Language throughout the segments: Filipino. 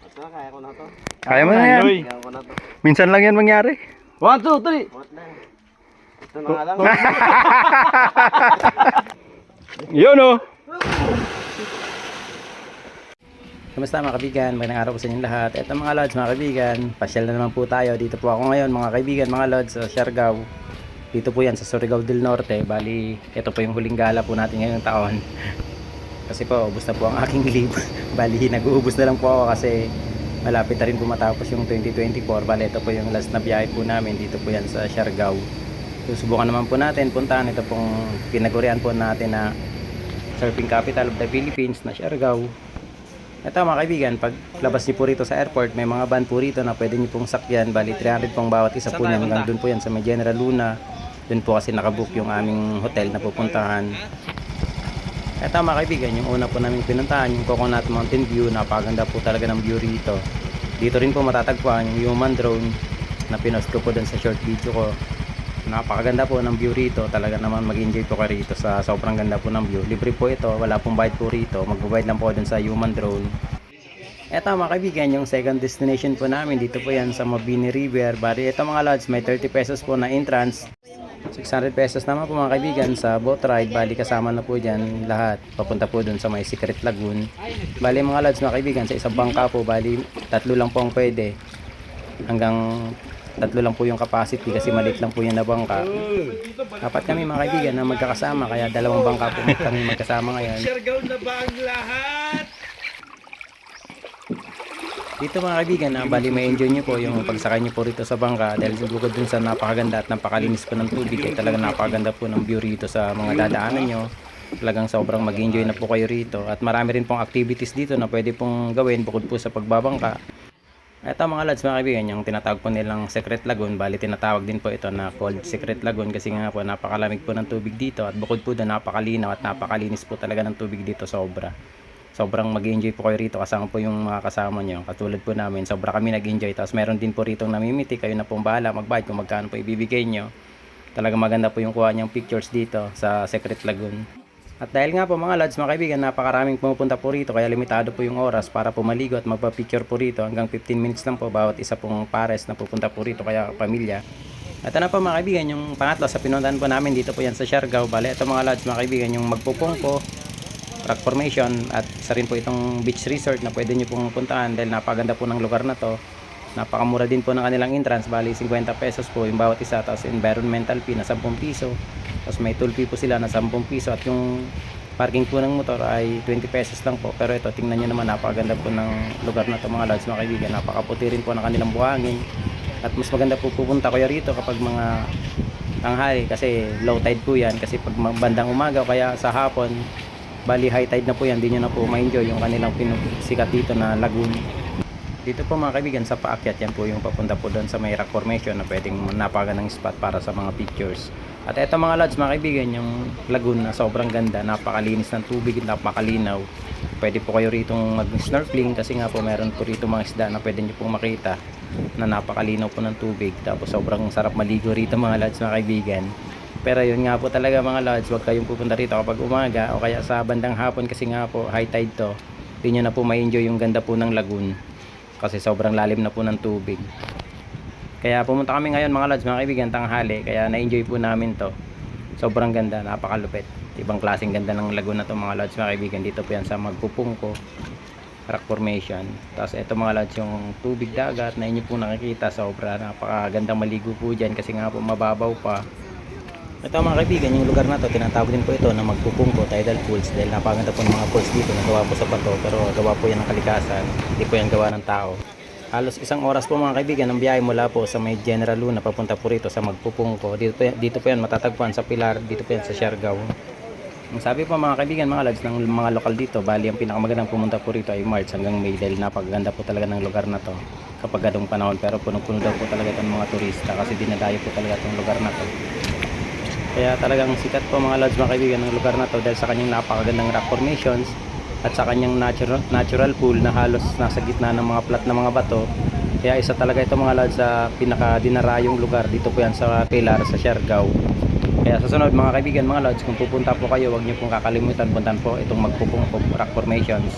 Basta, kaya ko na to. Kaya mo na yan. Kaya ko na to. Minsan lang yan mangyari. One, two, three. What lang? Ito na nga lang. Yun oh. Kamusta mga kaibigan? Magandang araw po sa inyong lahat. Ito mga lods, mga kaibigan. Pasyal na naman po tayo. Dito po ako ngayon mga kaibigan, mga lods sa Siargao. Dito po yan sa Surigao del Norte. Bali, ito po yung huling gala po natin ngayong taon. Kasi po, ubos na po ang aking leave. Bali, nag-uubos na lang po ako kasi malapit na rin po matapos yung 2024. Bali, ito po yung last na biyahe po namin. Dito po yan sa Siargao. Susubukan naman po natin puntahan ito pong pinagurian po natin na surfing capital of the Philippines na Siargao. Ito mga kaibigan, pag labas niyo po rito sa airport, may mga van po rito na pwede niyo pong sakyan. Bali 300 pong bawat isa po niyan. Hanggang doon po yan sa may General Luna. Doon po kasi nakabook yung aming hotel na pupuntahan. Ito mga kaibigan, yung una po namin pinuntahan, yung Coconut Mountain View. Napakaganda po talaga ng view rito. Dito rin po matatagpuan yung human drone na pinost ko po doon sa short video ko. Napakaganda po ng view rito. Talaga naman mag-enjoy po kayo rito sa sobrang ganda po ng view. Libre po ito. Wala pong bayad po rito. Magbabayad lang po dun sa human drone. Eto mga kaibigan, yung second destination po namin dito po yan sa Mabini River. Bari ito mga lods, may 30 pesos po na entrance. 600 pesos naman po mga kaibigan sa boat ride. Bali kasama na po dyan lahat. Papunta po dun sa may Secret Lagoon. Bali mga lods mga kaibigan, sa isang bangka po, bali tatlo lang po ang pwede. Hanggang tatlo lang po yung capacity kasi maliit lang po yung na bangka. Apat kami mga kaibigan na magkakasama kaya dalawang bangka po kami magkasama ngayon. Dito mga kaibigan, na bali may enjoy nyo po yung pagsakay nyo po rito sa bangka dahil bukod dun sa napakaganda at napakalinis po ng tubig ay talagang napakaganda po ng view rito sa mga dadaanan nyo. Talagang sobrang mag-enjoy na po kayo rito at marami rin pong activities dito na pwede pong gawin bukod po sa pagbabangka. Ito mga lads mga kaibigan, yung tinatawag po nilang Secret Lagoon, bali tinatawag din po ito na called Secret Lagoon kasi nga po napakalamig po ng tubig dito at bukod po doon napakalinaw at napakalinis po talaga ng tubig dito sobra. Sobrang mag-enjoy po kayo rito kasama po yung mga kasama nyo. Katulad po namin, sobra kami nag-enjoy. Tapos meron din po rito namimiti, kayo na pong bahala magbayad kung magkano po ibibigay nyo. Talaga maganda po yung kuha niyang pictures dito sa Secret Lagoon. At dahil nga po mga lads, mga kaibigan, napakaraming pumupunta po rito kaya limitado po yung oras para po maligo at magpa-picture po rito. Hanggang 15 minutes lang po bawat isa pong pares na pupunta po rito kaya pamilya. At ano po mga kaibigan, yung pangatlo sa pinuntahan po namin dito po yan sa Siargao. Bale, ito mga lads, mga kaibigan, yung magpupungko, rock formation at isa rin po itong beach resort na pwede nyo pong puntahan dahil napaganda po ng lugar na to. Napakamura din po ng kanilang entrance, bali 50 pesos po yung bawat isa, tapos environmental fee na 10 piso. Tapos may toll fee po sila na 10 piso at yung parking po ng motor ay 20 pesos lang po. Pero ito, tingnan nyo naman, napakaganda po ng lugar na to mga lads, mga kaibigan. Napakaputi rin po ng kanilang buhangin. At mas maganda po pupunta kayo rito kapag mga tanghali kasi low tide po yan. Kasi pag bandang umaga kaya sa hapon, bali high tide na po yan, di nyo na po ma-enjoy yung kanilang sikat dito na lagoon. Dito po mga kaibigan sa paakyat yan po yung papunta po doon sa may rock formation na pwedeng napagandang spot para sa mga pictures. At eto mga lads mga kaibigan yung lagoon na sobrang ganda, napakalinis ng tubig, napakalinaw. Pwede po kayo rito mag-snorkeling kasi nga po meron po rito mga isda na pwede nyo pong makita na napakalinaw po ng tubig. Tapos sobrang sarap maligo rito mga lads mga kaibigan. Pero yun nga po talaga mga lads, huwag kayong pupunta rito kapag umaga o kaya sa bandang hapon kasi nga po high tide to. Hindi nyo na po ma-enjoy yung ganda po ng lagoon kasi sobrang lalim na po ng tubig. Kaya pumunta kami ngayon mga lads, mga kaibigan, tanghali. Kaya na-enjoy po namin to. Sobrang ganda, napakalupit. Ibang klaseng ganda ng lagoon na to mga lads, mga kaibigan. Dito po yan sa Magpupungko rock formation. Tapos ito mga lads yung tubig dagat na inyo po nakikita sobra napakagandang maligo po dyan kasi nga po mababaw pa. Ito mga kaibigan, yung lugar na to tinatawag din po ito na magpupungko tidal pools dahil napakaganda po ng mga pools dito na gawa po sa bato pero gawa po yan ng kalikasan, hindi po yan gawa ng tao. Halos isang oras po mga kaibigan ang biyahe mula po sa may General Luna papunta po rito sa Magpupungko. Dito po, dito po yan matatagpuan sa Pilar, dito po yan sa Siargao. Ang sabi po mga kaibigan, mga lads ng mga lokal dito, bali ang pinakamagandang pumunta po rito ay March hanggang May dahil napakaganda po talaga ng lugar na to kapag ganong panahon pero punong-puno daw po talaga itong mga turista kasi dinadayo po talaga itong lugar na to. Kaya talagang sikat po mga lads mga kaibigan ng lugar na to dahil sa kanyang napakagandang rock formations at sa kanyang natural, natural pool na halos nasa gitna ng mga plat na mga bato. Kaya isa talaga ito mga lads sa pinaka dinarayong lugar dito po yan sa Pilar sa Siargao. Kaya sa sunod mga kaibigan, mga lods, kung pupunta po kayo, huwag niyo pong kakalimutan puntan po itong magpupungpong rock formations.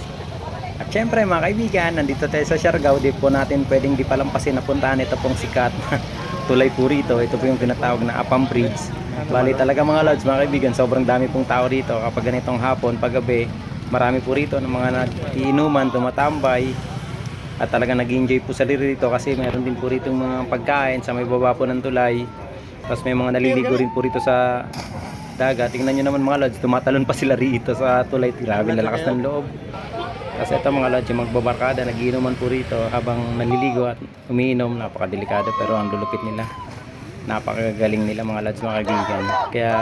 At syempre mga kaibigan, nandito tayo sa Siargao, di po natin pwedeng di palampasin na puntahan ito pong sikat tulay po rito. Ito po yung tinatawag na Apam Bridge. Bali talaga mga lods, mga kaibigan, sobrang dami pong tao rito kapag ganitong hapon, paggabi, marami po rito ng mga nag-iinuman, tumatambay, at talaga nag-enjoy po sa rito kasi meron din po rito mga pagkain sa may baba po ng tulay. Tapos may mga naliligo rin po rito sa dagat. Tingnan nyo naman mga lods, tumatalon pa sila rito sa tulay. Grabe lalakas ng loob. Kasi ito mga lods, yung magbabarkada, nagiinuman po rito habang naliligo at umiinom. Napakadelikado pero ang lulupit nila. Napakagaling nila mga lods mga kaibigan. Kaya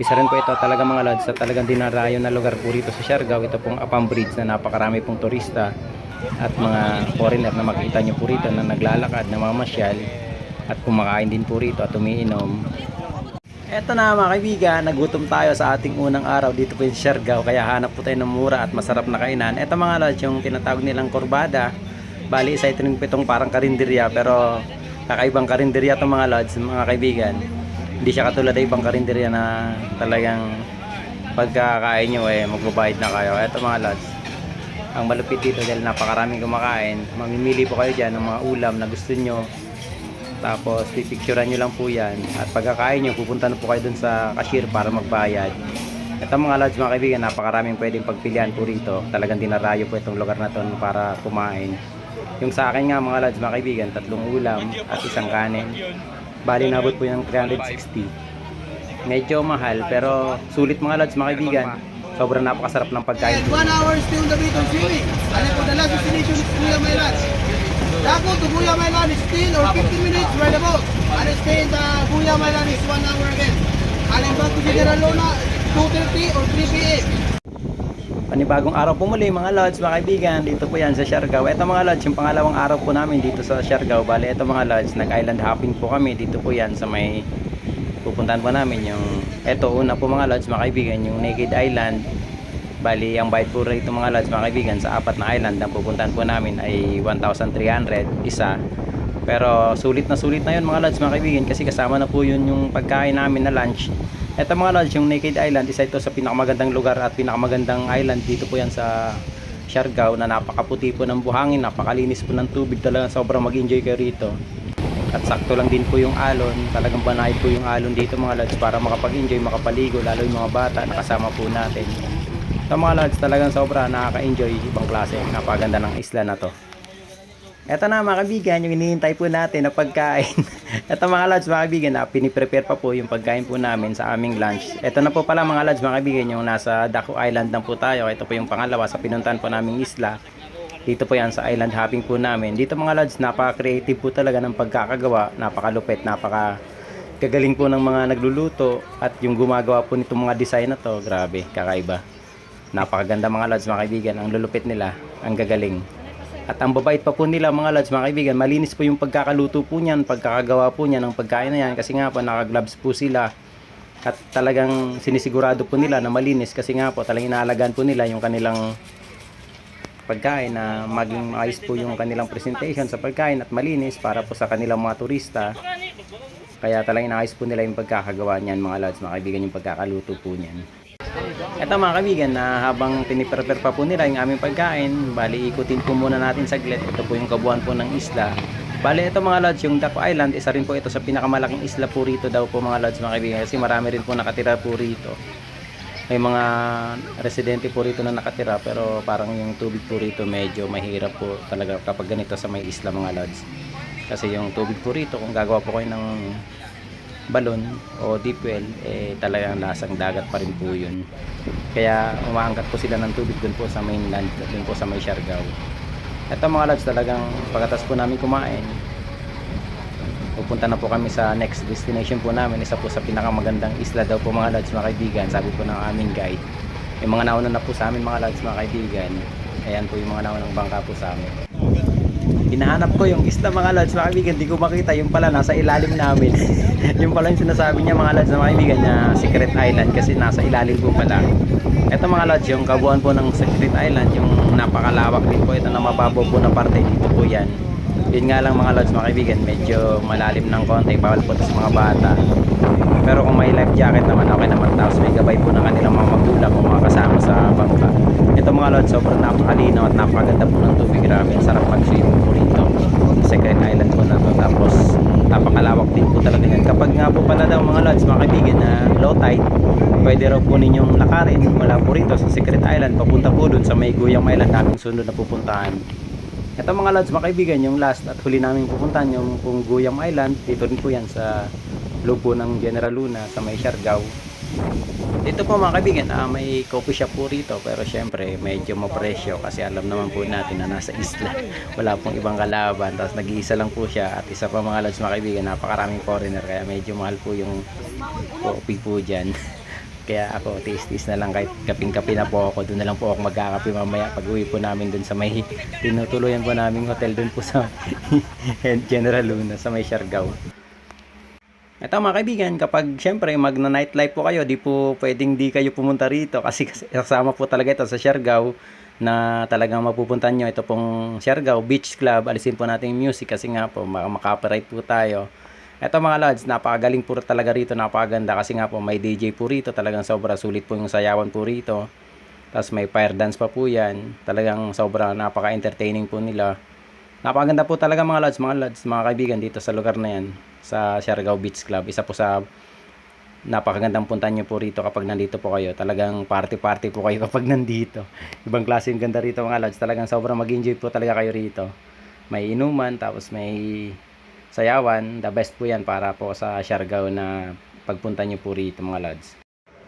isa rin po ito talaga mga lods sa talagang dinarayo na lugar po rito sa Siargao. Ito pong Apam Bridge na napakarami pong turista at mga foreigner na makita nyo po rito na naglalakad, na mamasyal at kumakain din po rito at umiinom. Eto na mga kaibigan, nagutom tayo sa ating unang araw dito po sa Siargao kaya hanap po tayo ng mura at masarap na kainan. Eto mga lods, yung tinatawag nilang kurbada. Bali isa ito ng pitong parang karinderya pero kakaibang karinderya itong mga lods, mga kaibigan. Hindi siya katulad ng ibang karinderya na talagang pagkakain nyo eh magbabayad na kayo. Eto mga lods, ang malupit dito dahil napakaraming kumakain. Mamimili po kayo dyan ng mga ulam na gusto nyo. Tapos pipicturean nyo lang po yan. At pagkakain nyo, pupunta na po kayo dun sa cashier para magbayad. Ito mga lods mga kaibigan, napakaraming pwedeng pagpilian po rito. Talagang dinarayo po itong lugar na to para kumain. Yung sa akin nga mga lods mga kaibigan, tatlong ulam at isang kanin. Bali nabot po yung 360. Medyo mahal pero sulit mga lods mga kaibigan. Sobrang napakasarap ng pagkain. And one hour still the Beacon City. And for the last destination Kuya Mailan. Dago to Kuya Mailan is still or 15 minutes right about. And stay in the Kuya Mailan is one hour again. And back to General Lona, 2.30 or 3 p.m. Panibagong araw po muli mga lods, mga kaibigan. Dito po yan sa Siargao. Ito mga lods, yung pangalawang araw po namin dito sa Siargao. Bali, ito mga lods, nag-island hopping po kami. Dito po yan sa may pupuntahan po namin yung ito una po mga lods, mga kaibigan, yung Naked Island. Bali, ang bayad po rito mga lods, mga kaibigan, sa apat na island na pupuntahan po namin ay 1,300 isa. Pero sulit na sulit na yun mga lods, mga kaibigan, kasi kasama na po yun yung pagkain namin na lunch. Ito mga lods, yung Naked Island, isa ito sa pinakamagandang lugar at pinakamagandang island dito po yan sa Siargao na napakaputi po ng buhangin, napakalinis po ng tubig talaga sobrang mag-enjoy kayo rito. At sakto lang din po yung alon, talagang banay po yung alon dito mga lods para makapag-enjoy, makapaligo, lalo yung mga bata nakasama po natin. Sa mga lods talagang sobra nakaka-enjoy, ibang klase, napaganda ng isla na to. Eto na mga kaibigan, yung hinihintay po natin na pagkain. Eto mga lods mga kaibigan, na piniprepare pa po yung pagkain po namin sa aming lunch. Eto na po pala mga lods mga kaibigan, yung nasa Daku Island na po tayo. Ito po yung pangalawa sa pinuntahan po naming isla. Dito po yan sa island hopping po namin. Dito mga lods, napaka-creative po talaga ng pagkakagawa. Napakalupit, napaka kagaling po ng mga nagluluto at yung gumagawa po nitong mga design na to, grabe, kakaiba. Napakaganda mga lods mga kaibigan, ang lulupit nila, ang gagaling. At ang babait pa po nila mga lods mga kaibigan, malinis po yung pagkakaluto po niyan, pagkakagawa po niyan ng pagkain na yan kasi nga po naka-gloves po sila. At talagang sinisigurado po nila na malinis kasi nga po talagang inaalagaan po nila yung kanilang pagkain na maging maayos po yung kanilang presentation sa pagkain at malinis para po sa kanilang mga turista. Kaya talagang inaayos po nila yung pagkakagawa niyan mga lods, mga kaibigan yung pagkakaluto po niyan. Ito mga kaibigan na habang piniprepare pa po nila yung aming pagkain, bali ikutin po muna natin saglit. Ito po yung kabuuan po ng isla. Bali ito mga lods, yung Daco Island, isa rin po ito sa pinakamalaking isla po rito daw po mga lods mga kaibigan kasi marami rin po nakatira po rito. May mga residente po rito na nakatira pero parang yung tubig po rito medyo mahirap po talaga kapag ganito sa may isla mga lods. Kasi yung tubig po rito kung gagawa po kayo ng balon o deep well eh talagang lasang dagat pa rin po yun. Kaya umaangkat po sila ng tubig dun po sa mainland dun po sa may Siargao. Eto mga lods talagang pagkatas po namin kumain pupunta na po kami sa next destination po namin. Isa po sa pinakamagandang isla daw po mga lods mga kaibigan sabi po ng aming guide. Yung mga nauna na po sa amin mga lods mga kaibigan ayan po yung mga naunang bangka po sa amin hinahanap ko yung isla mga lods mga kaibigan. Di ko makita. Yung pala nasa ilalim namin. Yung pala yung sinasabi niya mga lods na mga kaibigan na secret island kasi nasa ilalim po pala. Eto mga lods yung kabuuan po ng secret island yung napakalawak din po ito na mababaw po na parte. Dito po yan. Yun nga lang mga lods mga kaibigan medyo malalim ng konti bawal po ito sa mga bata. Pero kung may life jacket naman, okay naman. Tapos may gabay po ng kanilang mga magulang o mga kasama sa bangka. Mga lods, sobrang napakalinaw at napakaganda po ng tubig. Grabe, sarap mag-swimming po rito. Secret Island po na to. Tapos napakalawak din po talaga yan. Kapag nga po pala daw mga lods, mga kaibigan na low tide, pwede raw po ninyong lakarin mula po rito sa Secret Island papunta po dun sa may Guyang Island naming sunod na pupuntahan. Ito mga lads, mga kaibigan, yung last at huli namin pupuntahan yung kung Guyam Island. Dito rin po yan sa lupo ng General Luna sa may Siargao. Dito po mga kaibigan, ah, may coffee shop po rito pero syempre medyo mapresyo kasi alam naman po natin na nasa isla. Wala pong ibang kalaban tapos nag-iisa lang po siya at isa pa mga lads mga kaibigan, napakaraming foreigner kaya medyo mahal po yung coffee po dyan. Kaya ako, tis-tis na lang kahit kaping-kape na po ako. Doon na lang po ako magkakape mamaya pag uwi po namin doon sa may tinutuluyan po namin hotel doon po sa General Luna sa may Siargao. Ito mga kaibigan, kapag syempre magna nightlife po kayo, di po pwedeng di kayo pumunta rito kasi kasama po talaga ito sa Siargao na talagang mapupuntan nyo. Ito pong Siargao Beach Club. Alisin po natin yung music kasi nga po mak- makapiright po tayo. Ito mga lads, napakagaling po talaga rito, napakaganda kasi nga po may DJ po rito, talagang sobra sulit po yung sayawan po rito. Tapos may fire dance pa po yan, talagang sobra napaka-entertaining po nila. Napakaganda po talaga mga lads, mga lads, mga kaibigan dito sa lugar na yan, sa Siargao Beach Club. Isa po sa napakagandang puntan nyo po rito kapag nandito po kayo. Talagang party-party po kayo kapag nandito. Ibang klase yung ganda rito mga lads. Talagang sobrang mag-enjoy po talaga kayo rito. May inuman, tapos may sayawan. The best po yan para po sa Siargao na pagpunta nyo po rito mga lads.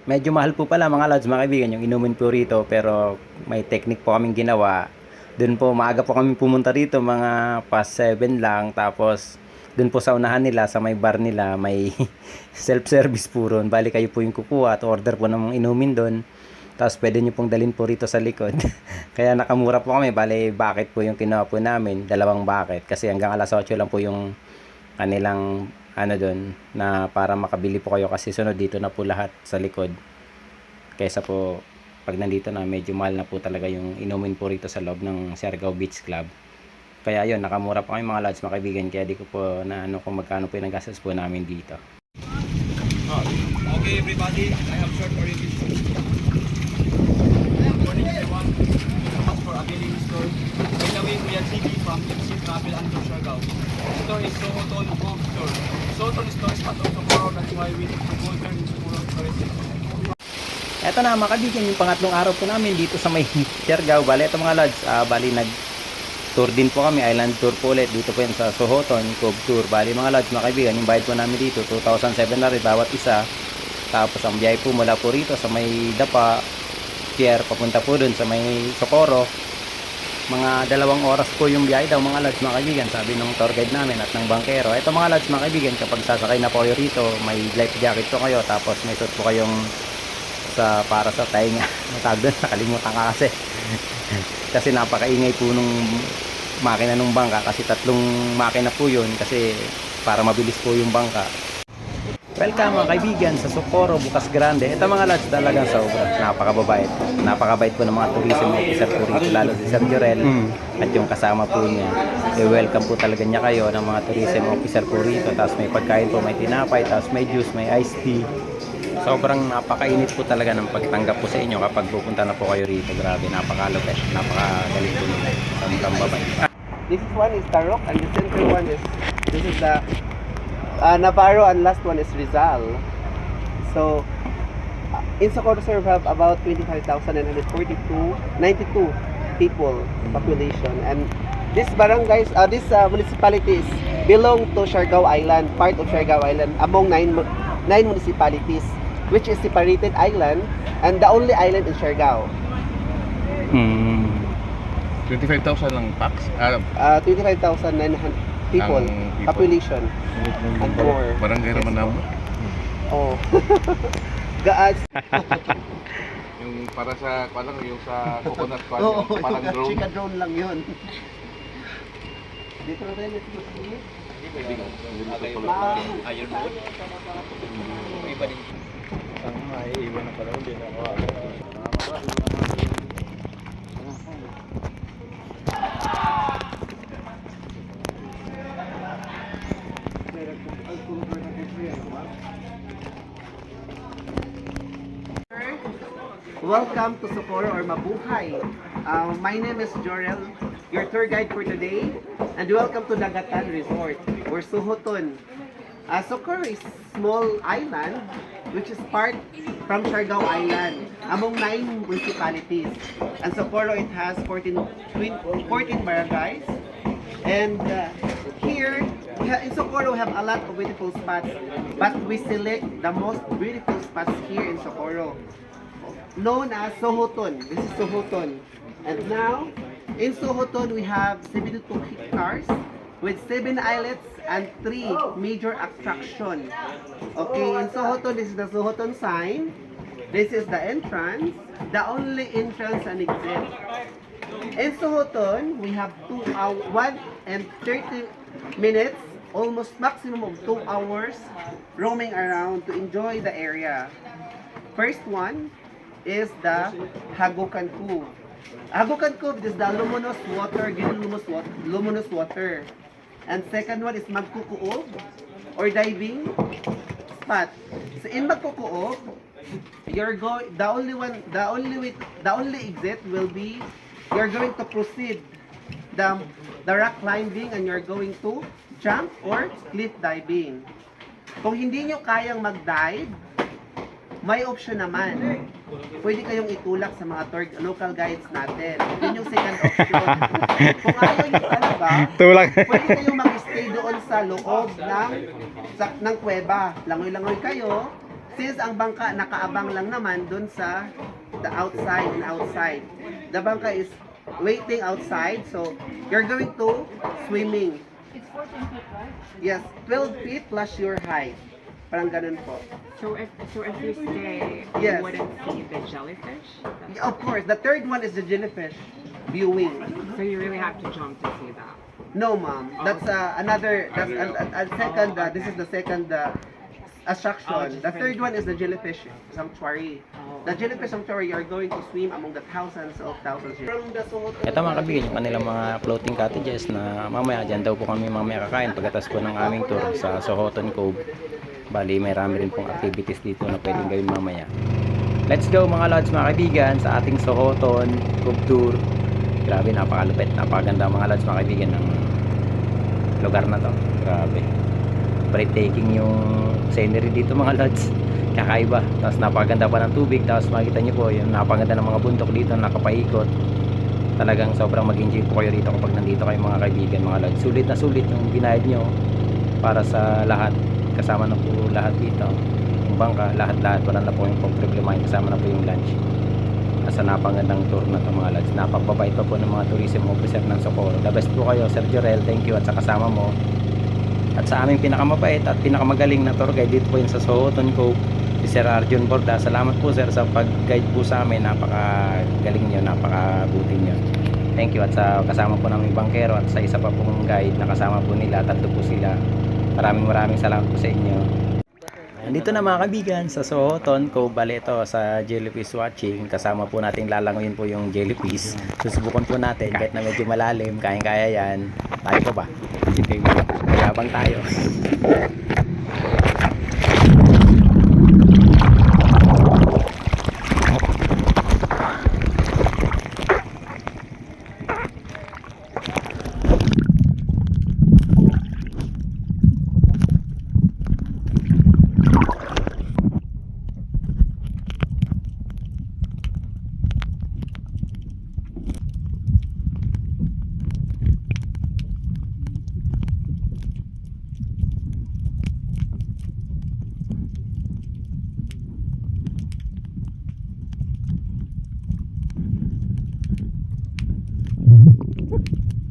Medyo mahal po pala mga lads, mga kaibigan, yung inumin po rito. Pero may technique po kaming ginawa. Doon po, maaga po kami pumunta rito, mga past 7 lang. Tapos, doon po sa unahan nila, sa may bar nila, may self-service po ron. Bali kayo po yung kukuha at order po ng inumin doon. Tapos pwede nyo pong dalhin po rito sa likod. Kaya nakamura po kami. Bali, bakit po yung kinuha po namin? Dalawang bakit. Kasi hanggang alas 8 lang po yung kanilang ano doon na para makabili po kayo kasi sunod dito na po lahat sa likod. Kaysa po pag nandito na medyo mahal na po talaga yung inumin po rito sa loob ng Siargao Beach Club. Kaya yun, nakamura pa kami mga lads, mga. Kaya di ko po na ano kung magkano po yung nagastos po namin dito. Okay, everybody, I have short orientation. Good morning, everyone. Much for availing store. By the way, we are CD from MC Travel and Siargao. Store is Sohoton Cove Store. Sohoton store is part of tomorrow. That's why we need to go there in tomorrow tourism. Eto na mga kaibigan, yung pangatlong araw po namin dito sa may Siargao. Bali, ito mga lads, ah, bali nag tour din po kami, island tour po ulit. Dito po yan sa Sohoton, Cove Tour. Bali mga lads, mga kaibigan, yung bayad po namin dito, 2,700 na rin bawat isa. Tapos ang biyahe po mula po rito sa may Dapa, Pier, papunta po dun sa may Socorro. Mga dalawang oras po yung biyahe daw mga lads, mga kaibigan, sabi ng tour guide namin at ng bankero. Ito mga lads, mga kaibigan, kapag sasakay na po rito, may life jacket po kayo, tapos may suit po kayong sa para sa tainga. Matawag doon, nakalimutan ka kasi. kasi napakaingay po nung makina nung bangka kasi tatlong makina po yun kasi para mabilis po yung bangka. Welcome mga kaibigan sa Socorro, Bukas Grande. Ito mga lads talagang sobra. Napakababait. Napakabait po ng mga tourism officer po rito, lalo si Sir Jorel at yung kasama po niya. I-welcome po talaga niya kayo ng mga tourism officer po rito. Tapos may pagkain po, may tinapay, tapos may juice, may iced tea. Sobrang napakainit po talaga ng pagtanggap po sa inyo kapag pupunta na po kayo rito. Grabe, napakalupit. Napakagaling po nila. Sobrang babait. This is one is Tarok and the center one is this is the uh, Navarro and last one is Rizal. So uh, in Socorro we have about 25,942 92 people population and these barangays uh, these uh, municipalities belong to Siargao Island part of Siargao Island among nine nine municipalities which is separated island and the only island in Siargao. Hmm. 25,000 lang packs? Ah, Uh, 25,900 people, Ang people. population and poor. barangay Yes, Ramanamo. Oh. Gaas. Yung para sa, parang yung sa coconut pan, Oo, yung parang drone. chika drone lang yun. Dito na tayo, let's go. Iron Road. Iba din. Sana maiiwan na pala hindi na ako. Welcome to Socorro or Mabuhay. Uh, my name is Jorel, your tour guide for today, and welcome to Dagatan Resort or Suhoton. Uh, Socorro is small island which is part from Siargao Island among nine municipalities. And Socorro it has 14, twin- 14 barangays. And uh, here in Socorro we have a lot of beautiful spots, but we select the most beautiful spots here in Socorro known as Sohoton. This is Sohoton. And now, in Sohoton, we have 72 hectares with 7 islets and 3 major attractions. Okay, in Sohoton, this is the Sohoton sign. This is the entrance, the only entrance and exit. In Sohoton, we have 2 hour, 1 and 30 minutes, almost maximum of 2 hours roaming around to enjoy the area. First one is the Hagokan Cove. Hagokan Cove is the luminous water, luminous water, luminous water. And second one is Magkukuog or diving spot. So in Magkukuog, you're going the only one the only way, the only exit will be you're going to proceed the the rock climbing and you're going to jump or cliff diving. Kung hindi nyo kayang mag-dive, may option naman. Pwede kayong itulak sa mga tour local guides natin. Yun yung second option. Kung ayaw nyo talaga, Tulak. pwede kayong mag-stay doon sa loob ng sa, ng kuweba. Langoy-langoy kayo. Since ang bangka nakaabang lang naman doon sa the outside and outside. The bangka is waiting outside. So, you're going to swimming. It's 14 feet, right? Yes, 12 feet plus your height. Parang ganun po. So if so if you stay, Yes. you wouldn't see the jellyfish. Of course, the third one is the jellyfish viewing. So you really have to jump to see that. No, ma'am. That's uh, another. That's a, a, a second. Uh, this is the second uh, attraction. The third one is the jellyfish sanctuary. The jellyfish sanctuary, you're going to swim among the thousands of thousands. From the. Ito mga kaibigan, yung kanilang mga floating cottages na mamaya dyan daw po kami mamaya kakain pagkatas po ng aming tour sa Sohoton Cove. Bali, may rami rin pong activities dito na pwedeng gawin mamaya. Let's go mga lods mga kaibigan sa ating Sohoton Cove Tour. Grabe, napakalupit, napakaganda mga lods mga kaibigan ng lugar na to. Grabe. Breathtaking yung scenery dito mga lods. Kakaiba. Tapos napakaganda pa ng tubig. Tapos makikita nyo po yung napakaganda ng mga bundok dito na nakapaikot. Talagang sobrang mag-enjoy po kayo dito kapag nandito kayo mga kaibigan mga lods. Sulit na sulit yung binayad nyo para sa lahat. Kasama na po lahat dito. Yung bangka, lahat-lahat. Wala na po yung problema. Kasama na po yung lunch. Nasa napagandang tour na ito mga lads. Napakbabait pa po ng mga tourism officer ng Socorro. The best po kayo, Sir Jorel. Thank you at sa kasama mo. At sa aming pinakamabait at pinakamagaling na tour guide dito po yun sa Sohoton Cove, si Sir Arjun Borda. Salamat po sir sa pag-guide po sa amin. Napakagaling nyo, napakabuti nyo. Thank you at sa kasama po namin bangkero at sa isa pa pong guide na kasama po nila, tatlo po sila. Maraming maraming salamat po sa inyo. Nandito na mga kaibigan sa Sohoton Cove Bale sa Jellyfish Watching. Kasama po natin lalangoyin po yung jellyfish. Susubukan po natin kahit na medyo malalim, kayang-kaya yan. Tayo pa ba? Sige, mayabang tayo.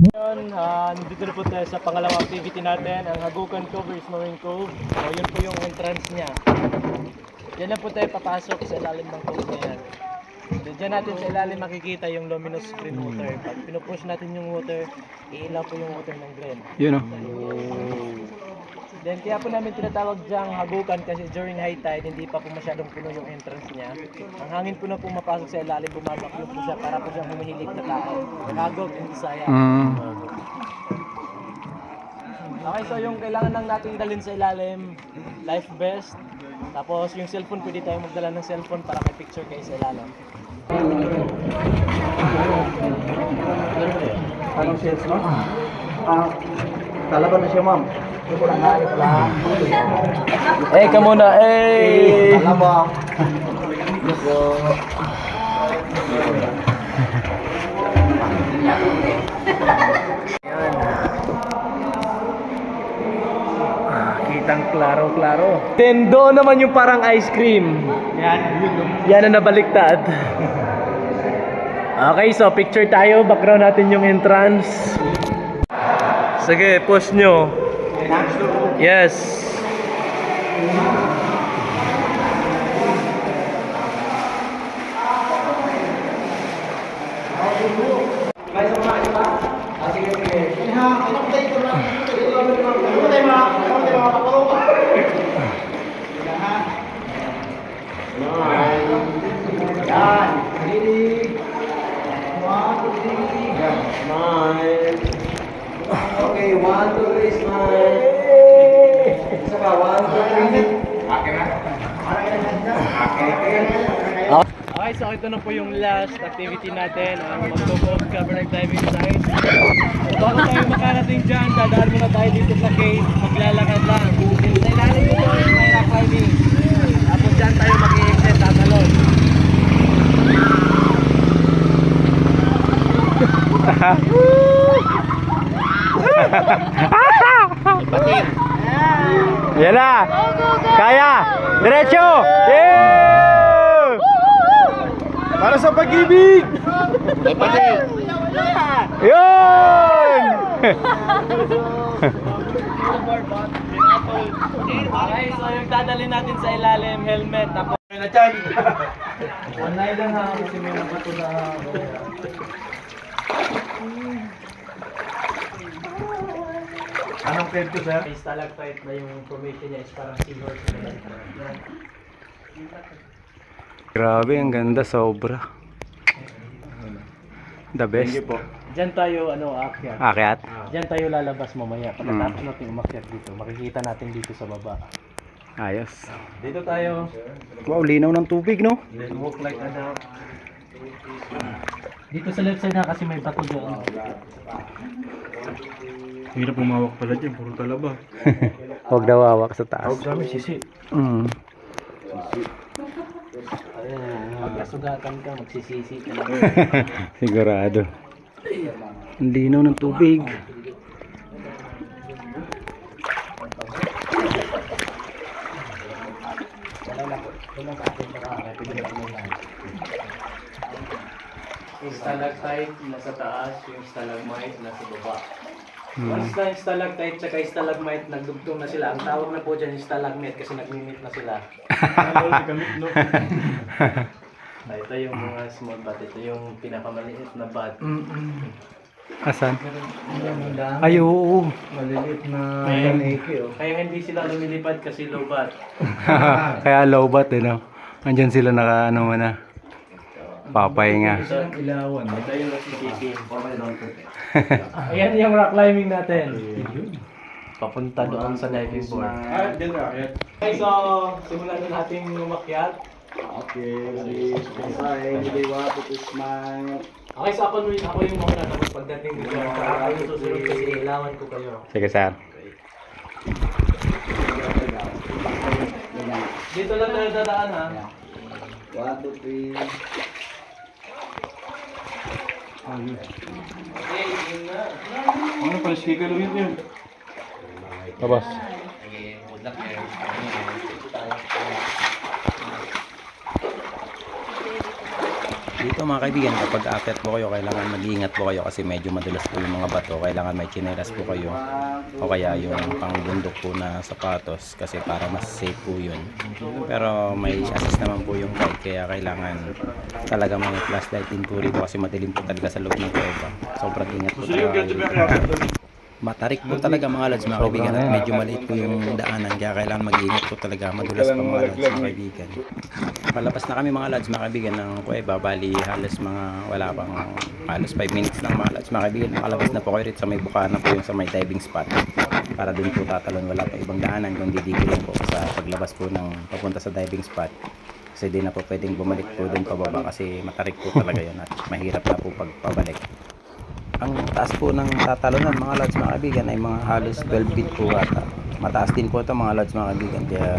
Ngayon, ah, nandito na po tayo sa pangalawang activity natin, ang Hagukan Cove is Marine Cove. So, yun po yung entrance niya. Diyan lang po tayo papasok sa ilalim ng cove na yan. So, Diyan natin sa ilalim makikita yung luminous green water. Pag pinupush natin yung water, iilaw po yung water ng green. Yun o. Then kaya po namin tinatawag diyang hagukan kasi during high tide hindi pa po masyadong puno yung entrance niya. Ang hangin po na pumapasok sa ilalim, bumabakyo po siya para po siyang humihilik na tao. Hagok in Bisaya. Okay, so yung kailangan lang natin dalhin sa ilalim, life vest, Tapos yung cellphone, pwede tayo magdala ng cellphone para may picture kayo sa ilalim. Anong sales mo? Ah, talaga na siya, ma'am. Eh, ka muna, eh! Alam mo. Kitang klaro-klaro. Then doon naman yung parang ice cream. Yan. Yan ang nabaliktad. Okay, so picture tayo. Background natin yung entrance. Sige, post nyo. Yes. Okay, one, two, three, smile. Isa pa, one, two, three. Okay, so ito na po yung last activity natin, ang mag-go cover ng diving site. So bago tayo makarating dyan, dadaan muna tayo dito sa cave, maglalakad lang. Sa ilalim nito is may rock climbing. Tapos dyan tayo mag-i-exit, tatalon. Yan na! Kaya! Diretso! Yeah! Para sa pag-ibig! Yun! Okay, so yung dadalhin natin sa ilalim, helmet, tapos... Anay lang ha, kasi may nabato na... Anong cave to, sir? May stalactite na yung formation niya is parang seahorse. Grabe, ang ganda, sobra. The best. Diyan tayo ano aakyat. Akyat? Diyan tayo lalabas mamaya. Pagkatapos natin umakyat dito, makikita natin dito sa baba. Ayos. Dito tayo. Wow, linaw ng tubig, no? Walk like a dog. Dito sa left side na kasi may bato doon. Hirap umawak pala dyan, puro talaba. Huwag daw hawak sa taas. Kami sisi. Mm. Ayan, magkasugatan ka, magsisisi ka lang. Sigurado. Ang linaw ng tubig. Yung stalactite nasa taas, yung stalagmite nasa baba. Once na yung stalactite tsaka yung stalagmite nagdugtong na sila, ang tawag na po dyan yung stalagmite kasi nagmi-meet na sila. Ah, ito yung mga small bat, ito yung pinakamaliit na bat. Asan? Ay, oo. Maliliit na Kaya, paniki, oh. kaya hindi sila lumilipad kasi low bat. Kaya low bat, eh, no? Andyan sila naka, ano mo na. Papahinga. Sa ilawan. Ito yung nakikipin. Ayan yung rock climbing natin. Papunta doon sa diving board. Ah, dyan rocket. Okay, so simulan na natin yung umakyat. Okay, please. Kasay, liwa, putis man. Okay, so ako, ako yung muna. Tapos pagdating dito, ako yung susunod kasi ko kayo. Sige, sir. Dito lang tayo dadaan ha. 1, 2, 3. Ayun. Ano pala sige ka lumit yun? Labas. Dito mga kaibigan, kapag akit po kayo, kailangan mag-iingat po kayo kasi medyo madulas po yung mga bato. Kailangan may chinelas po kayo o kaya yung pangbundok po na sapatos kasi para mas safe po yun. Pero may assist naman po yung bike kaya kailangan talaga may flashlight din po rito kasi madilim po talaga sa loob ng kuweba. Sobrang ingat po talaga. Matarik po talaga mga lods mga kaibigan at medyo maliit po yung daanan kaya kailangan mag-ingat po talaga madulas pa mga lods mga kaibigan. Palabas na kami mga lods mga kaibigan ng kuweba bali halos mga wala pang halos 5 minutes lang mga lods mga kaibigan. Nakalabas na po kayo rito sa may bukana po yung sa may diving spot para dun po tatalon wala pa ibang daanan kundi dito lang po sa paglabas po ng papunta sa diving spot kasi di na po pwedeng bumalik po dun pababa kasi matarik po talaga yun at mahirap na po pagpabalik ang taas po ng tatalunan mga lods mga kaibigan ay mga halos 12 feet po ata mataas din po ito mga lods mga kaibigan kaya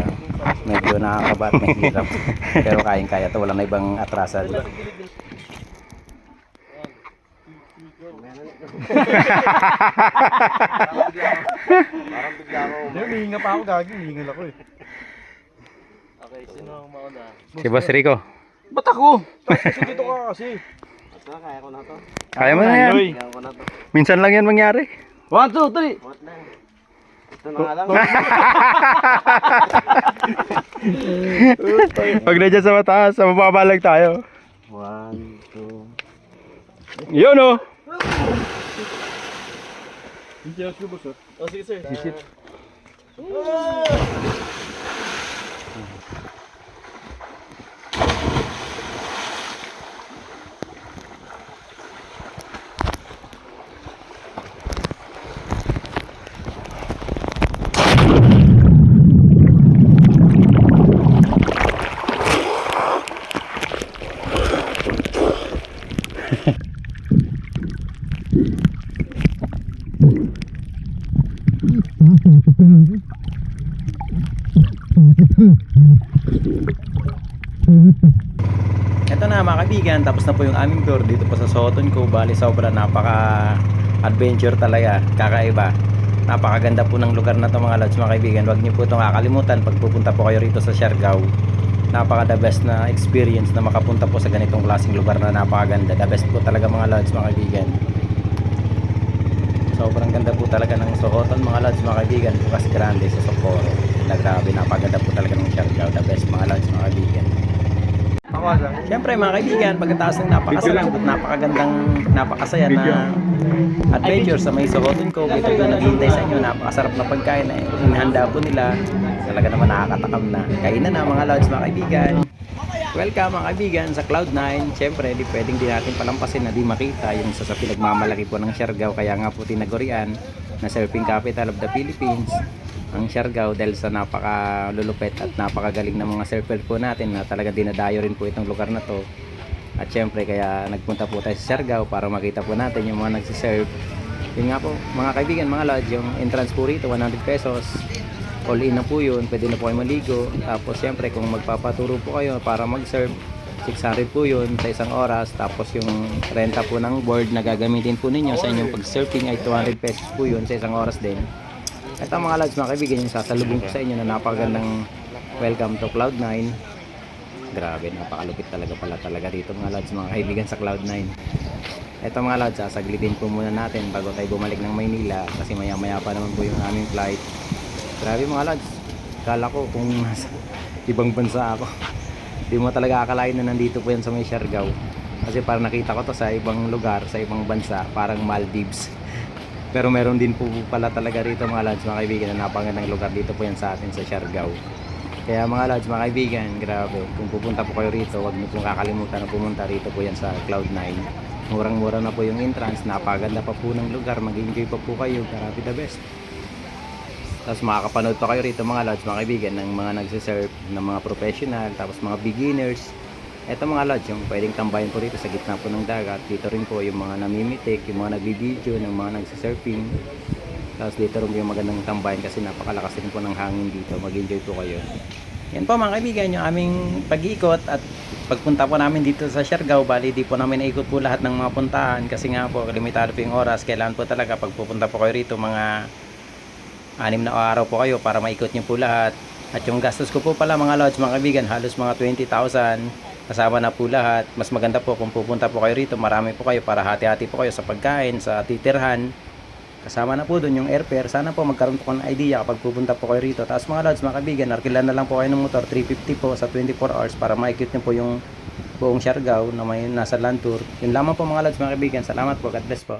medyo nakakaba at mahirap pero kayang kaya to wala na ibang atrasan Hindi, humihinga pa ako gagi. Humihingal ako eh. Okay, sino ang mauna? si Boss Rico Ba't ako? Dito ka kasi. kaya mo na yan minsan lang yan mangyari One, two, three. pag na dyan sa mataas sa mababalag tayo One, two. yun oh Hindi ako boss. Oh, sige sir. Visit. Ito na mga kaibigan, tapos na po yung aming tour dito po sa Soton Cove. Bali sobra napaka adventure talaga, kakaiba. Napakaganda po ng lugar na to mga lods mga kaibigan. Huwag niyo po itong kakalimutan pag pupunta po kayo rito sa Siargao. Napaka the best na experience na makapunta po sa ganitong klaseng lugar na napakaganda. The best po talaga mga lods mga kaibigan. Sobrang ganda po talaga ng Sohoton mga lods mga kaibigan. Bukas Grande sa Socorro. Na grabe, napakaganda po talaga ng Siargao. The best mga lods mga kaibigan. Siyempre mga kaibigan, pagkatapos ng napakasarap at napakagandang, napakasaya na adventure sa may Sohoton Cove, ito po naghihintay sa inyo, napakasarap na pagkain na inihanda po nila. Talaga naman nakakatakam na. Kainan na mga lods mga kaibigan. Welcome mga kaibigan sa Cloud9. Siyempre, di pwedeng din natin palampasin na di makita yung sa, sa pinagmamalaki po ng Siargao. Kaya nga po tinagurian na surfing capital of the Philippines ang Siargao dahil sa napakalulupet at napakagaling ng mga surfer po natin na talaga dinadayo rin po itong lugar na to. At syempre kaya nagpunta po tayo sa Siargao para makita po natin yung mga nagsiserve. Yun nga po mga kaibigan, mga lodge, yung entrance po rito 100 pesos. All in na po yun, pwede na po kayo maligo. Tapos syempre kung magpapaturo po kayo para mag-serve, 600 po yun sa isang oras. Tapos yung renta po ng board na gagamitin po ninyo sa inyong pag-surfing ay 200 pesos po yun sa isang oras din. Ito mga lads mga kaibigan yung sasalubong ko sa inyo na napakagandang welcome to Cloud9 grabe napakalupit talaga pala talaga dito mga lads mga kaibigan sa Cloud9 ito mga lads sasaglitin po muna natin bago tayo bumalik ng Maynila kasi maya maya pa naman po yung aming flight. Grabe mga lads kala ko kung nasa ibang bansa ako di mo talaga akalain na nandito po yan sa may Siargao. Kasi parang nakita ko to sa ibang lugar sa ibang bansa parang Maldives pero meron din po pala talaga rito mga lads, mga kaibigan, na napakagandang lugar dito po yan sa atin sa Siargao. Kaya mga lads, mga kaibigan, grabe. Kung pupunta po kayo rito, huwag niyo pong kakalimutan na pumunta rito po yan sa Cloud9. Murang-mura na po yung entrance, napaganda pa po ng lugar, mag-enjoy pa po kayo, grabe the best. Tapos makakapanood pa kayo rito mga lads, mga kaibigan, ng mga nagsiserve, ng mga professional, tapos mga beginners, ito mga lodge, yung pwedeng tambayan po rito sa gitna po ng dagat. Dito rin po yung mga namimitik, yung mga nagbibideo, ng mga nagsisurfing. Tapos dito rin yung magandang tambayan kasi napakalakas din po ng hangin dito. Mag-enjoy po kayo. Yan po mga kaibigan, yung aming pag-ikot at pagpunta po namin dito sa Siargao, bali di po namin naikot po lahat ng mga puntahan kasi nga po limitado po yung oras. Kailangan po talaga pag pupunta po kayo rito mga anim na araw po kayo para maikot nyo po lahat. At yung gastos ko po pala mga lodge mga kaibigan, halos mga 20,000 kasama na po lahat. Mas maganda po kung pupunta po kayo rito, marami po kayo para hati-hati po kayo sa pagkain, sa titirhan. Kasama na po doon yung airfare. Sana po magkaroon po ng idea kapag pupunta po kayo rito. Tapos mga lods, mga kaibigan, arkilan na lang po kayo ng motor, 350 po sa 24 hours para maikot nyo po yung buong Siargao na may nasa land tour. Yun lamang po mga lods, mga kaibigan. Salamat po. God bless po.